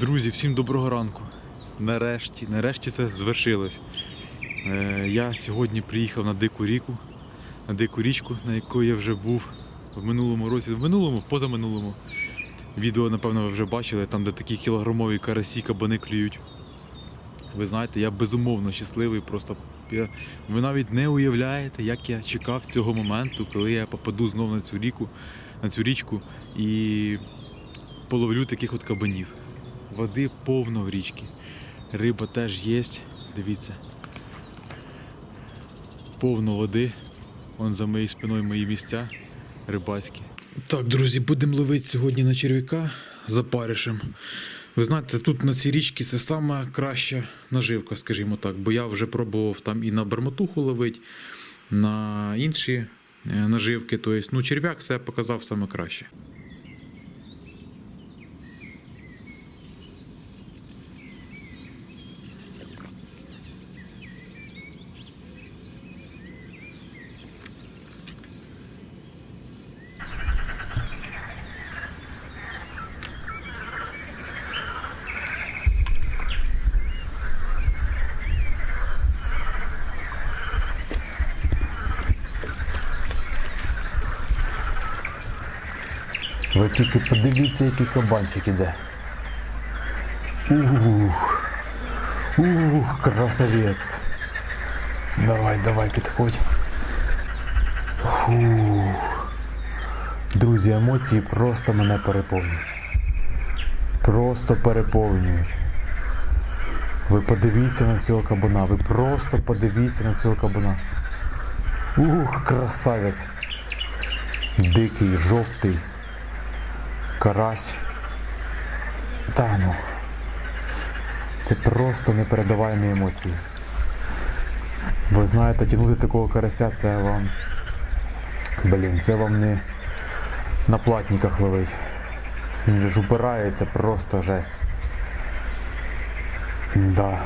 Друзі, всім доброго ранку. Нарешті, нарешті це звершилось. Е, я сьогодні приїхав на дику ріку, на дику річку, на яку я вже був в минулому році, в минулому, в позаминулому. Відео, напевно, ви вже бачили, там, де такі кілограмові карасі, кабани клюють. Ви знаєте, я безумовно щасливий, просто я, ви навіть не уявляєте, як я чекав з цього моменту, коли я попаду знову на цю ріку, на цю річку і половлю таких от кабанів. Води повно в річці. Риба теж є. Дивіться. Повно води. Вон за моєю спиною мої місця рибацькі. Так, друзі, будемо ловити сьогодні на черв'яка за паришем. Ви знаєте, тут на цій річці це сама краща наживка, скажімо так, бо я вже пробував там і на бермотуху ловити, на інші е, наживки. Тобто, ну, черв'як все показав саме краще. Ви тільки подивіться, який кабанчик іде. Ух. Ух, красавець. Давай, давай, підходь. Фух. Друзі, емоції просто мене переповнюють. Просто переповнюють. Ви подивіться на цього кабана, ви просто подивіться на цього кабана. Ух, красавець. Дикий, жовтий карась. Та ну. Це просто непередаваємі емоції. Ви знаєте, тягнути такого карася це вам. Блін, це вам не на платниках ловить. Він же ж упирається просто жесть. Да.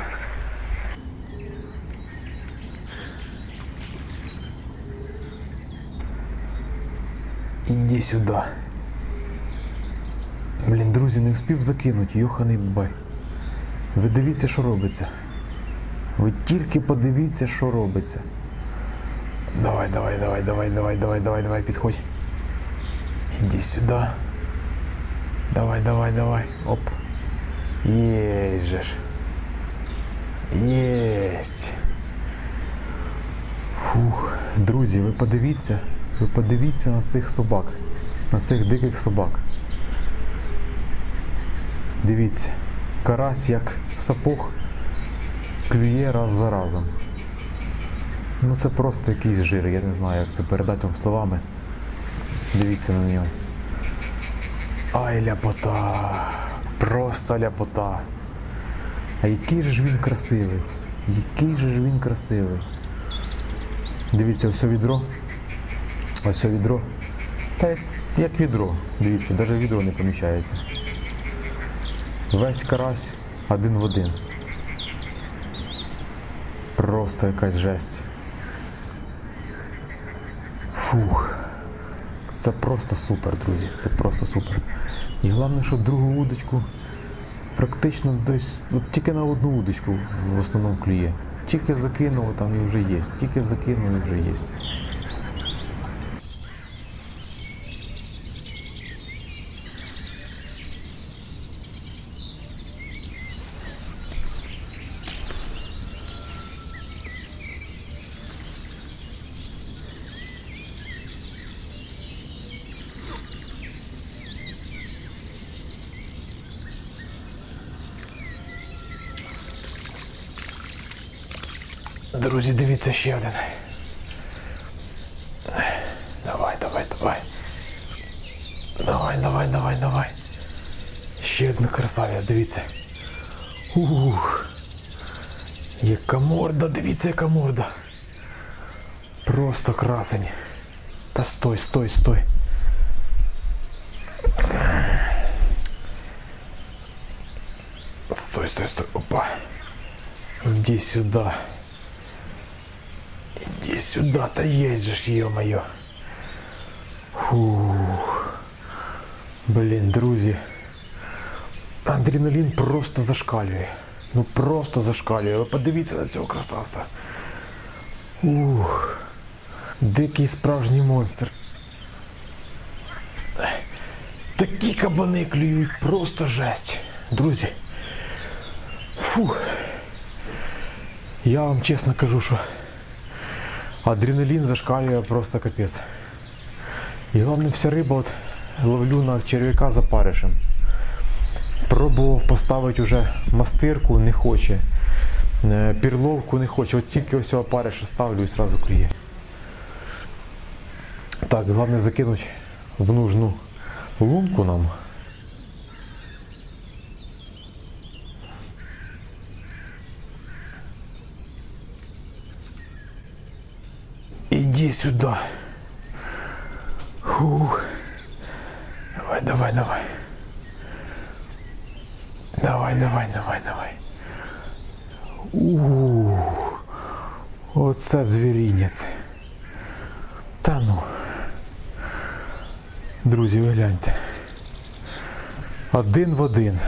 Іди сюди. Блін, друзі, не встиг закинути, йоханий бай. Ви дивіться, що робиться. Ви тільки подивіться, що робиться. Давай, давай, давай, давай, давай, давай, давай, давай, підходь. Іди сюди. Давай, давай, давай. Оп. Єсть же ж. Єсть. Фух. Друзі, ви подивіться, ви подивіться на цих собак, на цих диких собак. Дивіться, карась як сапог клює раз за разом. Ну це просто якийсь жир, я не знаю, як це передати вам словами. Дивіться на нього. Ай, ляпота. Просто ляпота. А який же ж він красивий. Який же ж він красивий. Дивіться, ось відро. Ось відро. Та як, відро. Дивіться, навіть відро не поміщається. Весь карась один в один. Просто якась жесть. Фух. Це просто супер, друзі. Це просто супер. І головне, що другу удочку практично десь от тільки на одну удочку в основному клює. Тільки закинув там і вже є. Тільки закинув і вже є. Друзі, дивіться ще один. Давай, давай, давай. Давай, давай, давай, давай. Ще один красавець, дивіться. Ух. Яка морда, дивіться, яка морда. Просто красень. Та стой, стой, стой. Стой, стой, стой. Опа. Иди сюда. Иди сюда, то есть же, ж, ё-моё. Фух. Блін, друзі. Адреналін просто зашкалює. Ну просто зашкалює. Ви подивіться на цього красавця. Ух. Дикий справжній монстр. Такі кабани клюють, просто жесть. Друзі. Фух. Я вам чесно кажу, що адреналін зашкалює просто капець. І головне вся риба от ловлю на черв'яка за паришем. Пробував поставити вже мастирку, не хоче. Е, Пірловку не хоче. От тільки ось цього париша ставлю і одразу клює. Так, головне закинути в нужну лунку нам. Иди сюда. Фух. Давай, давай, давай. Давай, давай, давай, давай. Ух. Оце звірінець. Та ну. Друзі, ви гляньте. Один в один.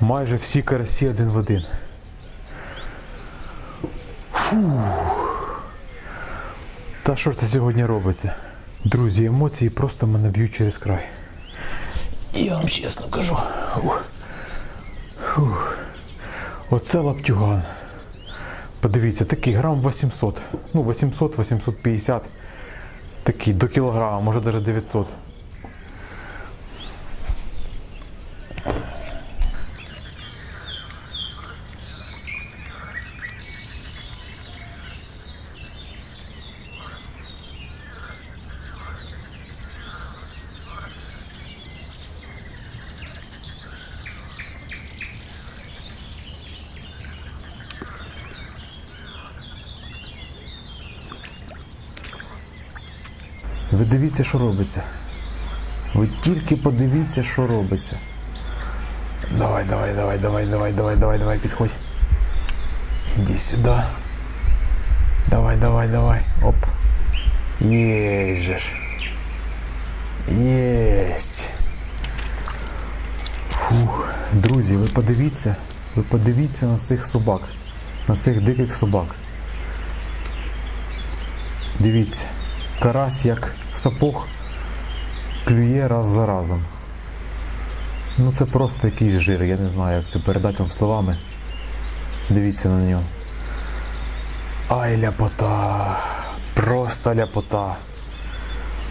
Майже всі карасі один в один. Та що ж це сьогодні робиться? Друзі, емоції просто мене б'ють через край. Я вам чесно кажу. Ух. Фух. Оце лаптюган. Подивіться, такий грам 800. Ну, 800-850. Такий до кілограма, може навіть 900. Ви дивіться, що робиться. Ви тільки подивіться, що робиться. Давай, давай, давай, давай, давай, давай, давай, давай, підходь. Іди сюди. Давай, давай, давай. Оп. Єсть же ж. Єсть. Фух. Друзі, ви подивіться, ви подивіться на цих собак, на цих диких собак. Дивіться, карась як сапог клює раз за разом. Ну це просто якийсь жир, я не знаю, як це передати вам словами. Дивіться на нього. Ай, ляпота. Просто ляпота.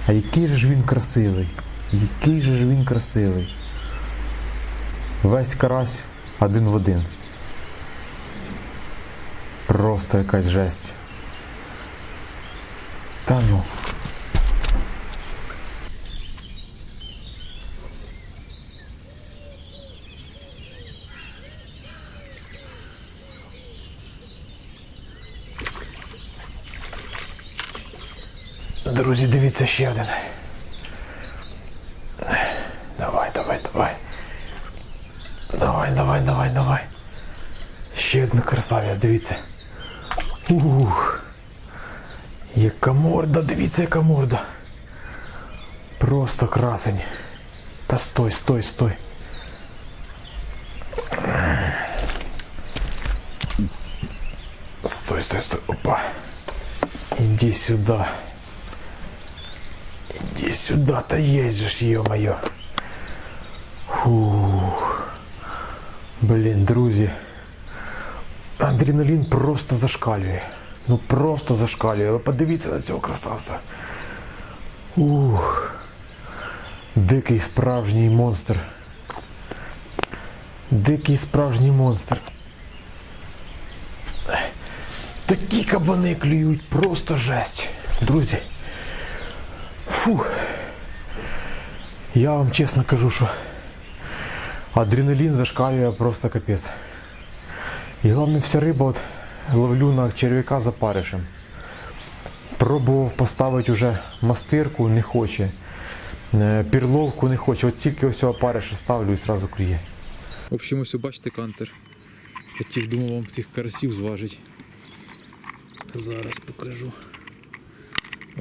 А який же ж він красивий. Який же ж він красивий. Весь карась один в один. Просто якась жесть. Та ну. Друзі, дивіться ще один. Давай, давай, давай. Давай, давай, давай, давай. Ще один красавець, дивіться. Ух. Яка морда, дивіться, яка морда. Просто красень. Та стой, стой, стой. Стой, стой, стой. Опа. Иди сюда. Иди сюда, то есть же, ж, ё-моё. Фух. Блін, друзі. Адреналін просто зашкалює. Ну просто зашкалює. Ви подивіться на цього красавця. Ух. Дикий справжній монстр. Дикий справжній монстр. Такі кабани клюють, просто жесть. Друзі. Фух. Я вам чесно кажу, що адреналін зашкалює просто капець. І головне вся риба от ловлю на черв'яка за паришем. Пробував поставити вже мастирку, не хоче. Е, Пірловку не хоче. От тільки ось цього париша ставлю і одразу клює. В общем, ось бачите кантер. Хотів думав вам цих карасів зважить. Зараз покажу.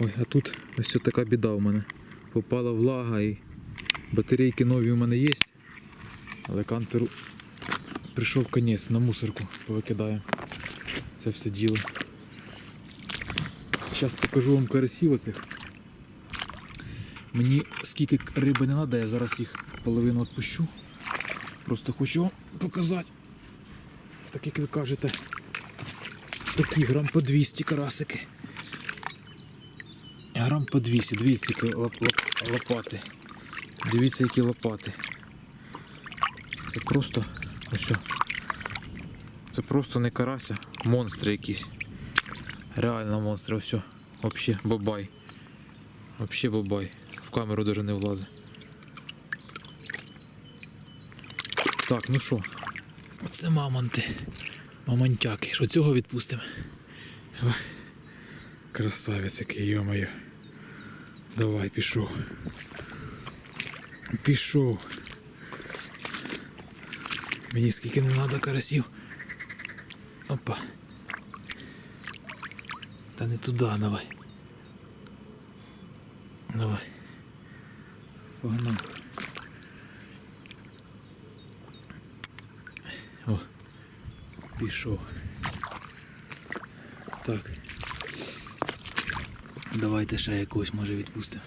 Ой, а тут ось така біда у мене. Попала влага і батарейки нові у мене є. Але кантеру прийшов конець на мусорку, повикидаю. Це все діло. Зараз покажу вам карасів оцих. Мені скільки риби не треба, я зараз їх половину відпущу. Просто хочу вам показати. Так як ви кажете, такі грам по 200 карасики. Грам по 200, 200 ки- лоп- лоп- лопати. Дивіться, які лопати. Це просто. Ось. Це просто не карася, монстри якісь. Реально монстри, що. Вообще бабай. Вообще бабай. В камеру даже не влазить. Так, ну що? Це мамонти. Мамонтяки. Що цього відпустимо? Красавець який, йо-моє. Давай, пішов. Пішов. Мені скільки не треба карасів. Опа. Та не туди, давай. Давай. Погнав. О. Пішов. Так. Давайте ще якогось може відпустимо.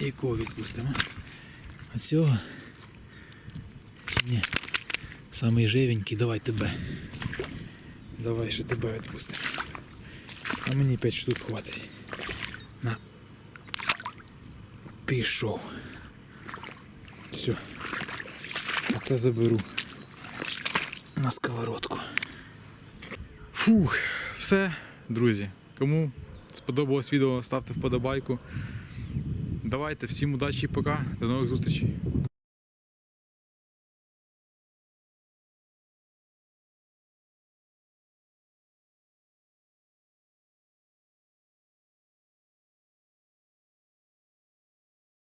Якого відпустимо? А цього? Ні? Самий живенький, давай тебе. Давай ще тебе відпустимо. А мені 5 штук хватить. На. Пішов. Все. А це заберу. На сковородку. Фух, все, друзі. Кому сподобалось відео, ставте вподобайку. Давайте, всім удачі і пока. До нових зустрічей.